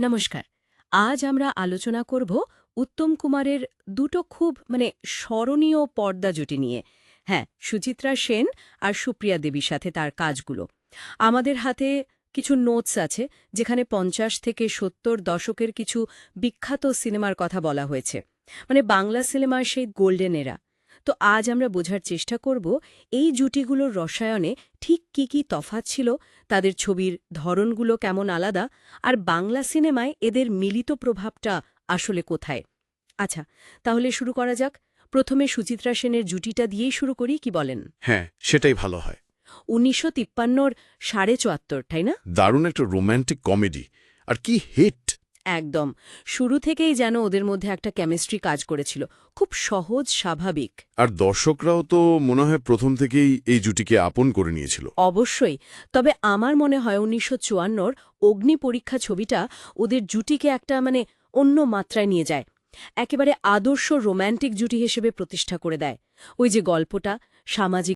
নমস্কার। আজ আমরা আলোচনা করব উত্তম কুমারের দুটো খুব মানে স্মরণীয় পর্দা জুটি নিয়ে। হ্যাঁ সুচিত্রা সেন আর সুপ্রিয়া দেবীর সাথে তার কাজগুলো। আমাদের হাতে কিছু নোটস আছে, যেখানে পঞ্চাশ থেকে সত্তর দশকের কিছু বিখ্যাত সিনেমার কথা বলা হয়েছে। মানে বাংলা সিনেমার সেই গোল্ডেন এরা তো আজ আমরা বোঝার চেষ্টা করব এই জুটিগুলোর রসায়নে ঠিক কি কি তফাত ছিল তাদের ছবির ধরনগুলো কেমন আলাদা আর বাংলা সিনেমায় এদের মিলিত প্রভাবটা আসলে কোথায়? আচ্ছা তাহলে শুরু করা যাক। প্রথমে সুচিত্রা সেনের জুটিটা দিয়েই শুরু করি কি বলেন? হ্যাঁ সেটাই ভালো হয়। উনিশশো তিপ্পান্নর সাড়ে চুয়াত্তর তাই না? দারুণ একটা রোম্যান্টিক কমেডি আর কি হিট! একদম। শুরু থেকেই যেন ওদের মধ্যে একটা কেমিস্ট্রি কাজ করেছিল। খুব সহজ স্বাভাবিক। আর দর্শকরাও তো মনে হয় প্রথম থেকেই এই জুটিকে আপন করে নিয়েছিল। অবশ্যই। তবে আমার মনে হয় উনিশশো চুয়ান্নর অগ্নি পরীক্ষা ছবিটা ওদের জুটিকে একটা মানে অন্য মাত্রায় নিয়ে যায়। একেবারে আদর্শ রোম্যান্টিক জুটি হিসেবে প্রতিষ্ঠা করে দেয়। ওই যে গল্পটা সামাজিক